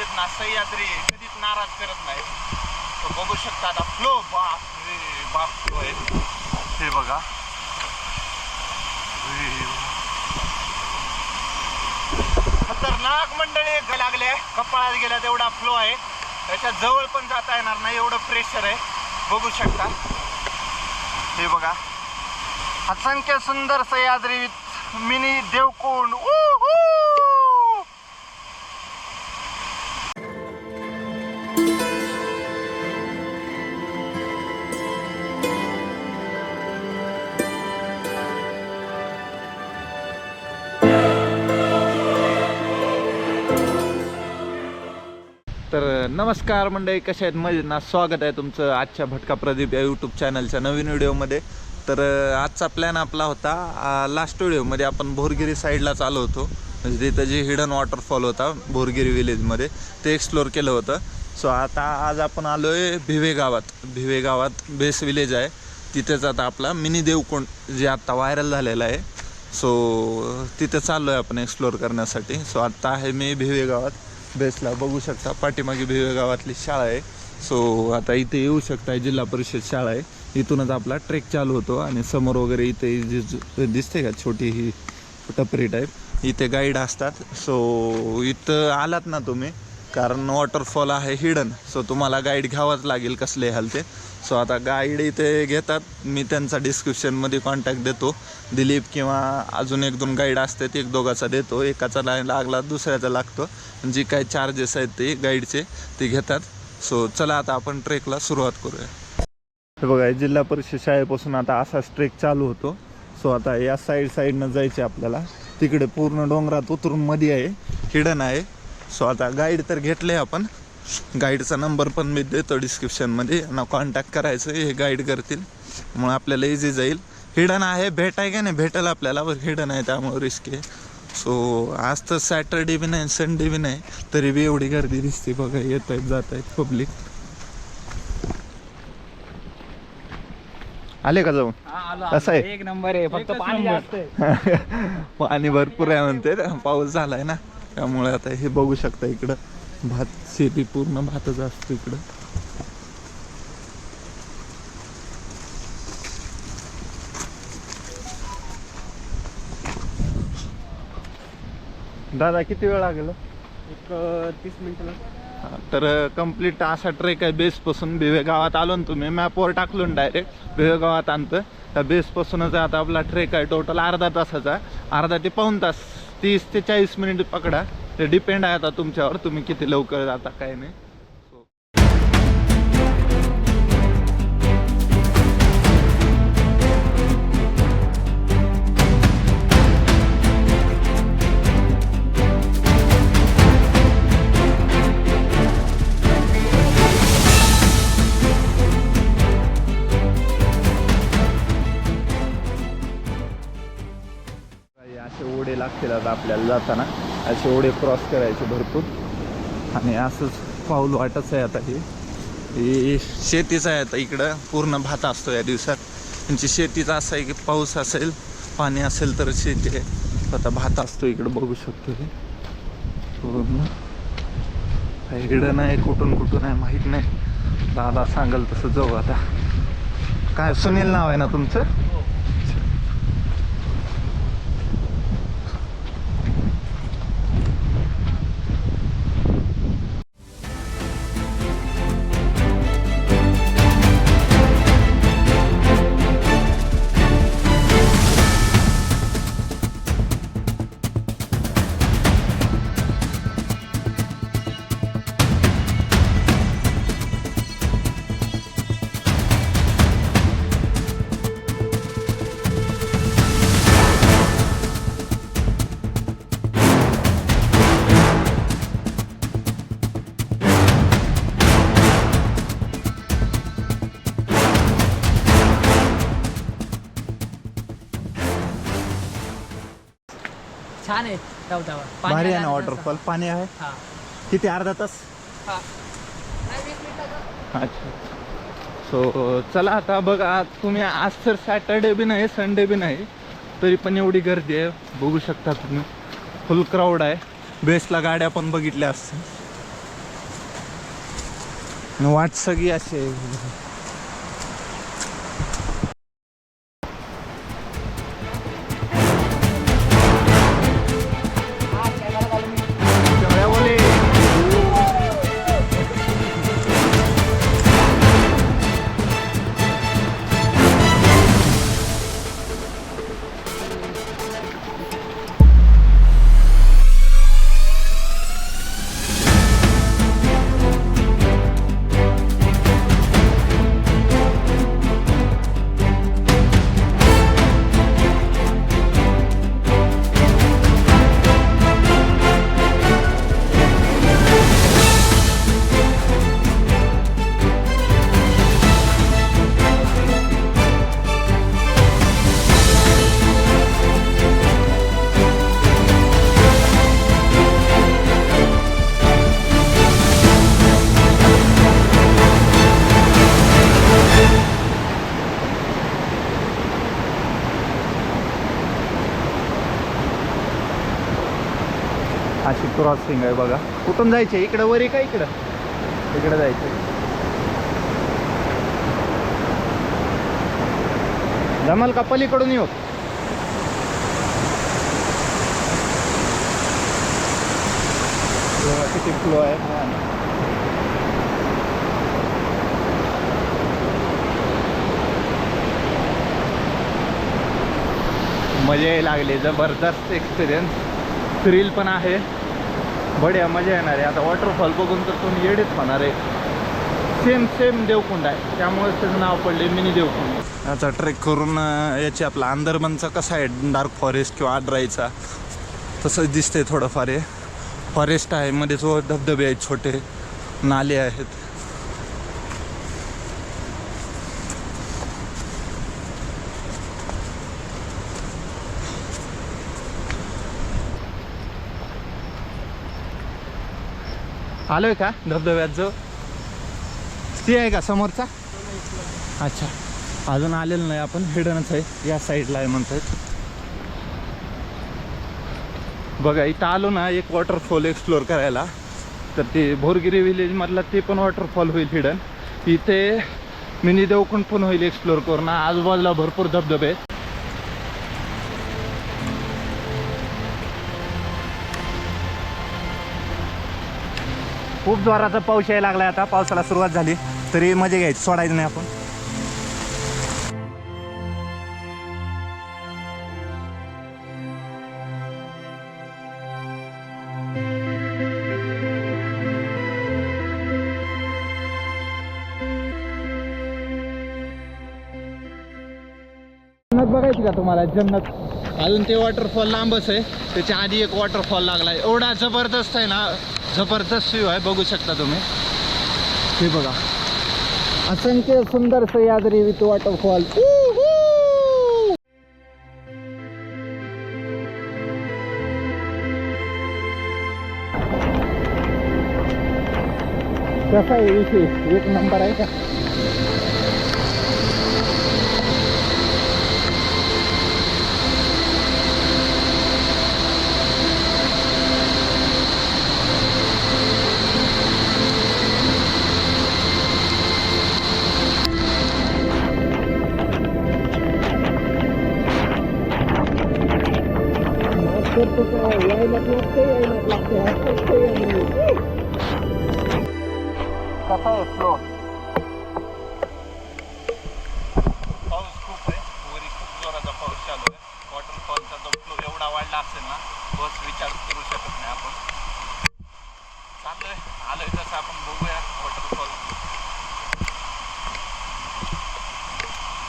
आहेत ना सह्याद्री कधीच नाराज करत नाही तर बघू शकता आता फ्लो बाप रे बाप फ्लो आहे. हे बघा. खतरनाक मंडळी लागले. कपाळात गेल्या तेवढा फ्लो आहे. त्याच्याजवळ पण जाता येणार नाही एवढं प्रेशर आहे. बघू शकता. हे बघा. असंख्य सुंदर सह्याद्री विथ मिनी देवकोंड. ओ नमस्कार मंडळी कशा आहेत? मजेत ना? स्वागत आहे तुमचं आजच्या भटका प्रदीप या यूट्यूब चॅनलच्या नवीन व्हिडिओमध्ये तर आजचा प्लॅन आपला होता लास्ट व्हिडिओमध्ये आपण भोरगिरी साईडला चालू होतो. म्हणजे तिथं जे हिडन वॉटरफॉल होता भोरगिरी विलेजमध्ये ते एक्सप्लोअर केलं होतं. सो आता आज आपण आलो आहे भिवे गावात. भिवे गावात बेस विलेज आहे. तिथेच आता आपला मिनी देवकोंड जे आत्ता व्हायरल झालेलं आहे. सो तिथे चाललो आहे आपण एक्सप्लोअर करण्यासाठी. सो आत्ता आहे मी भिवे गावात. बेसला बघू शकता पाठीमागे भिवे गावातली शाळा आहे. सो आता इथे येऊ शकता जिल्हा परिषद शाळा आहे. इथूनच आपला ट्रेक चालू होतो आणि समोर वगैरे इथे जी दिसते का छोटी ही टपरी टाईप इथे गाईड असतात. सो इथं आलात ना तुम्ही? कारण वॉटरफॉल आहे हिडन सो तुम्हाला गाईड घ्यावाच लागेल कसले हाल ते सो आता गाईड इथे घेतात. मी त्यांचा डिस्क्रिप्शनमध्ये कॉन्टॅक्ट देतो. दिलीप किंवा अजून एक दोन गाईड असतात एक दोघाचा देतो. एकाचा लाईन लागला दुसऱ्याचा लागतो. जी काही चार्जेस आहेत ते गाईडचे ते घेतात. सो चला आता आपण ट्रेकला सुरुवात करूया. हे बघा जिल्हा परिषद शाळेपासून आता असाच ट्रेक चालू होतो. सो आता या साईड साईडनं जायचे आपल्याला. तिकडे पूर्ण डोंगरात उतरून मध्ये आहे हिडन आहे. सो आता गाईड तर घेतले आपण. गाईडचा नंबर पण मी देतो डिस्क्रिप्शनमध्ये यांना कॉन्टॅक्ट करायचं हे गाईड करतील. मग आपल्याला इझी जाईल. हिडन आहे भेट आहे का नाही? भेटेल आपल्याला बरं हिडन आहे त्यामुळे रिस्क आहे. सो आज तर सॅटर्डे बी नाही संडे बी नाही. तरी बी एवढी गर्दी दिसते बघा येत आहेत जात आहेत पब्लिक आले का जाऊन? कसं आहे? एक नंबर आहे फक्त पाणी पाणी भरपूर आहे म्हणते. पाऊस झालाय ना त्यामुळे आता हे बघू शकता इकडं. भात शेती पूर्ण भातच असतो इकडं. दादा किती वेळ लागेल? एक तीस मिनिटं तर कंप्लीट असा ट्रेक आहे बेसपासून. भिवे गावात आलो ना तुम्ही मॅपवर टाकलो ना डायरेक्ट भिवे गावात आणतं त्या बेसपासूनच आता आपला ट्रेक आहे. टोटल अर्धा तासाचा. अर्धा ते पाऊण तास तीस ते चाळीस मिनिट पकडा. ते डिपेंड आहे आता तुमच्यावर तुम्ही किती लवकर जाता काय नाही. ओढे आता आपल्याला जाताना. असे ओढे क्रॉस करायचे भरपूर. आणि असंच पाऊल वाटच आहे आता हे. शेतीच आहे आता इकडं. पूर्ण भात असतो या दिवसात. म्हणजे त्यांची शेतीचं असं आहे की पाऊस असेल पाणी असेल तर शेती आहे. आता भात असतो इकडं बघू शकतो हे. पूर्ण. इकडं नाही कुठून कुठून आहे माहीत नाही. दादा सांगाल तसं जाऊ आता. काय सुनील नाव आहे ना तुमचं? छान आहे. पाणी भारी आहे ना वॉटरफॉल पाणी आहे. हा. किती? अर्धा तास? हा. अच्छा. सो चला आता बघा तुम्ही आज तर सॅटर्डे बी नाही संडे बी नाही. तरी पण एवढी गर्दी आहे. बघू शकता तुम्ही. फुल क्राऊड आहे. बेसला गाड्या पण बघितल्या असतील. आणि वाट सगळी अशी आहे. क्रॉसिंग आहे बघा. कुठून जायचं? आहे इकडं वर का इकडं? इकडं जायचं. जमाल का पलीकडून येऊ? किती फ्लो आहे. मजा यायला लागली. जबरदस्त एक्सपिरियन्स थ्रिल पण आहे. बढ्या मजा येणार आहे. आता वॉटरफॉल बघून तर तुम्ही येडेच होणार आहे. सेम सेम देवकुंड आहे. त्यामुळे त्याचं नाव पडले मिनी देवकुंड. याचा ट्रेक करून याची आपला आंदरबनचा कसा आहे डार्क फॉरेस्ट किंवा आडराईचा तसंच दिसतंय थोडंफार हे. फॉरेस्ट आहे मध्ये जो धबधबे आहेत छोटे. नाले आहेत. आलोय का धबधब्यात जो ती आहे का समोरचा? अच्छा. अजून आलेलं नाही आपण हिडनच आहे. या साईडला आहे म्हणतात. बघा इथं आलो ना एक वॉटरफॉल एक्सप्लोअर करायला. तर ते भोरगिरी विलेजमधला ते पण वॉटरफॉल होईल हिडन इथे मिनी देवकुंड पण होईल एक्सप्लोअर करून आजूबाजूला भरपूर धबधबे आहेत. खूप जोराचा पाऊस यायला लागलाय आता. पावसाला सुरुवात झाली. तरी मजा घ्यायची सोडायचं नाही आपण. जन्नत बघायची का तुम्हाला? जन्नत. अजून ते वॉटरफॉल लांबच आहे. त्याच्या आधी एक वॉटरफॉल लागलाय. एवढा जबरदस्त आहे ना. जबरदस्त व्ह्यू आहे बघू शकता तुम्ही. हे बघा. असंख्य सुंदर सह्याद्री विथ वॉटरफॉल कसा आहे विषय एक नंबर आहे का? कसा आहे फ्लो पाऊस खूप आहे वरी खूप जोराचा पाऊस चालू आहे वॉटरफॉलचा जो फ्लो एवढा वाढला असेल ना बस विचार करू शकत नाही आपण चाललोय आलोय तसं आपण बघूया वॉटरफॉल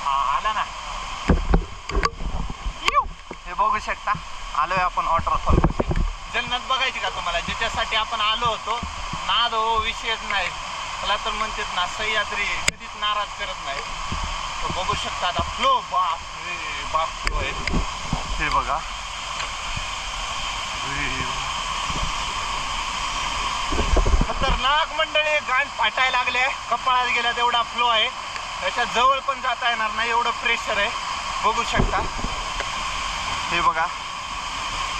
हा आला ना हे बघू शकता आलोय आपण वॉटरफॉल जन्नत बघायची का तुम्हाला? ज्याच्यासाठी आपण आलो होतो नाद हो विषयच नाही. मला तर म्हणतात ना सह्याद्री कधीच नाराज करत नाही. तर बघू शकता आता. फ्लो बाप रे बाप फ्लो आहे हे बघा. खतरनाक मंडळी गाण फाटायला लागले. कपाळात गेल्या तेवढा फ्लो आहे. त्याच्याजवळ पण जाता येणार नाही एवढं प्रेशर आहे. बघू शकता. हे बघा.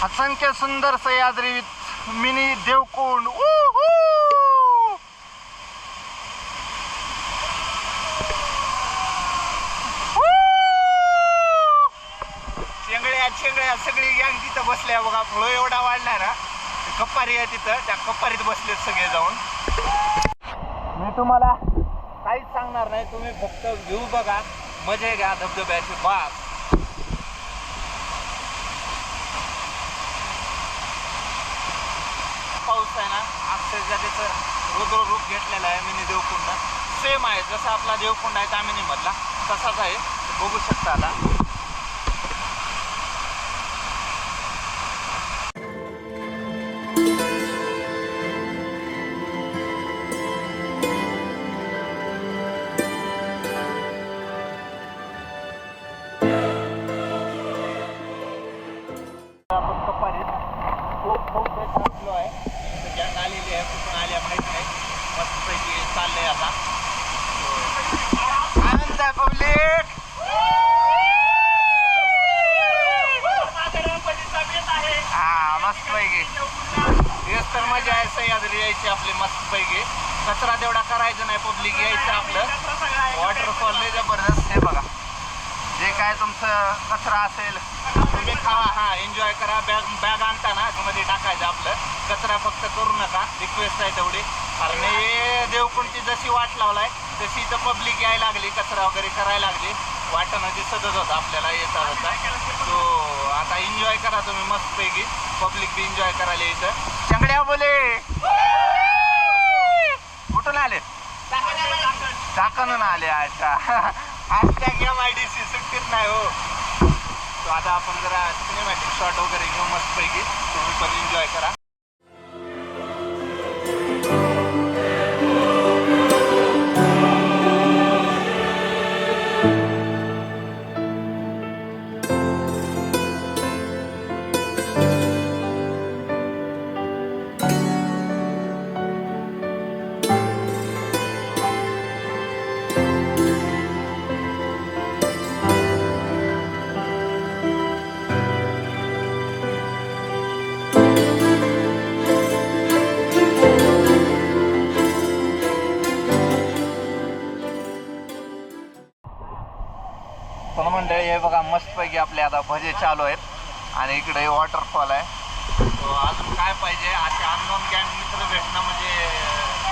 असंख्य सुंदर सह्याद्री मिनी देवकोंड. शेंगड्या शेंगड्या सगळी गॅंग तिथं बसल्या बघा. फळ एवढा वाढला ना कप्पारी आहे तिथं. त्या कप्पारीत बसले सगळे जाऊन. मी तुम्हाला काहीच सांगणार नाही. तुम्ही फक्त घेऊ बघा. मजे घ्या धबधब्याची. बाप. पाऊस आहे ना अक्षरशः त्याचं रुद्र रूप घेतलेलं आहे मिनी देवकुंड सेम आहे जसा आपला देवकुंड आहे तामिनीमधला तसाच आहे. बघू शकता आता. मजा आहे सह्याद्री यायची आपली मस्तपैकी. कचरा तेवढा करायचा नाही पब्लिक यायचं आपलं. वॉटरफॉल लय जबरदस्त हे बघा. जे काय तुमचं कचरा असेल तुम्ही खावा. हा एन्जॉय करा. बॅग बॅग आणताना मध्ये टाकायचं आपलं. कचरा फक्त करू नका. रिक्वेस्ट आहे तेवढी. कारण हे देवकुंडची जशी वाट लावलाय तशी इथं पब्लिक यायला लागली. कचरा वगैरे करायला लागली. वाटणं दिसतच होतं आपल्याला येता होता तो आता एन्जॉय करा तुम्ही मस्तपैकी. पब्लिक बी एन्जॉय करायला इथं चंगड्या बोले. कुठून आले? चाकणून आले अच्छा आजच्या गेम आय डी सी सुट्टीत नाही हो. तो आता आपण जरा सिनेमॅटिक शॉट वगैरे घेऊ मस्तपैकी. तुम्ही पण एन्जॉय करा. मंडळी हे बघा मस्तपैकी आपले आता भजे चालू आहेत. आणि इकडे वॉटरफॉल आहे. तो अजून काय पाहिजे? असे अननोन गँग मित्र भेटणं म्हणजे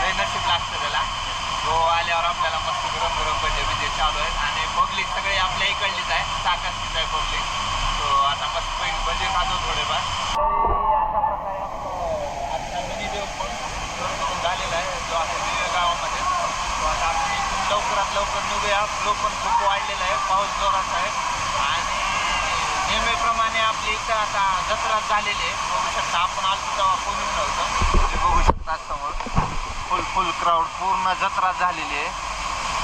लय नशीब लागतं त्याला. तो आल्यावर आपल्याला मस्त गरम गरम भजे बिजे चालू आहेत. आणि पब्लिक सगळे आपल्या इकडलीच आहे. साकास्तीच आहे पब्लिक तो आता मस्तपैकी भजे खातो थोडेफार अशा प्रकारे आपलं आजचा मिनी देव पण करून झालेला आहे जो आहे विवे गावामध्ये तो आता आपण इथून लवकरात लवकर निघूया. फ्लो पण खूप वाढलेला आहे. पाऊस जोरात आहे. आणि नेहमीप्रमाणे आपली इथं आता जत्रा झालेली आहे. बघू शकता आपण आलतो तेव्हा कोणीच नव्हतं ते बघू शकता समोर. फुल फुल क्राऊड पूर्ण जत्रा झालेली आहे.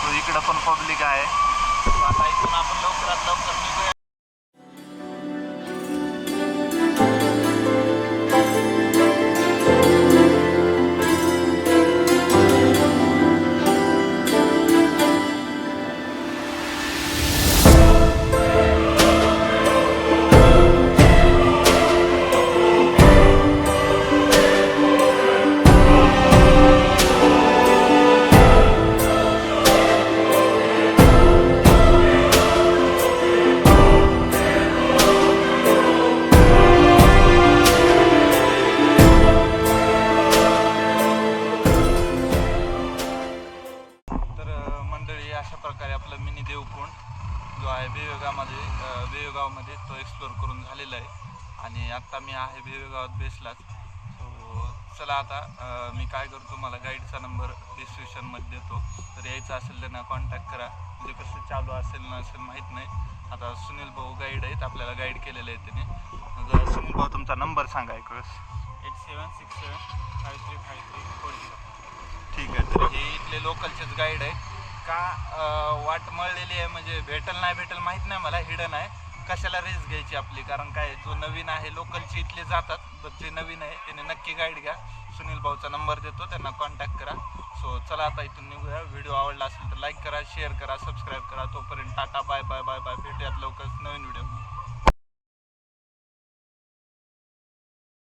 तो इकडं पण पब्लिक आहे. आता इथून आपण लवकरात लवकर निघूया. प्रकारे आपलं मिनी देवकुंड जो आहे बेळगावमध्ये अ, बेळगावमध्ये तो एक्सप्लोर करून झालेला आहे. आणि आत्ता मी आहे बेळगावात बेसलाच सो चला आता मी काय करतो मला गाईडचा नंबर डिस्क्रिप्शनमध्ये देतो. तर यायचं असेल त्यांना कॉन्टॅक्ट करा. म्हणजे कसं चालू असेल नसेल माहीत नाही. आता सुनील भाऊ गाईड आहेत आपल्याला गाईड केलेलं आहे त्याने. मग सुनील भाऊ तुमचा नंबर सांगा एक वेळेस. Eight seven six seven five three five three four zero. ठीक आहे तर हे इथले लोकलचेच गाईड आहे. का वाट मळलेली आहे म्हणजे भेटल नाही भेटल माहीत नाही मला हिडन आहे. कशाला रिस्क घ्यायची आपली? कारण काय जो नवीन आहे लोकलचे इथले जातात. जे नवीन आहे त्याने नक्की गाईड घ्या. सुनील भाऊचा नंबर देतो त्यांना कॉन्टॅक्ट करा. सो चला आता इथून निघूया. व्हिडिओ आवडला असेल तर लाईक करा शेअर करा सबस्क्राईब करा. तोपर्यंत tata bye bye bye bye भेटूयात लवकरच नवीन व्हिडिओ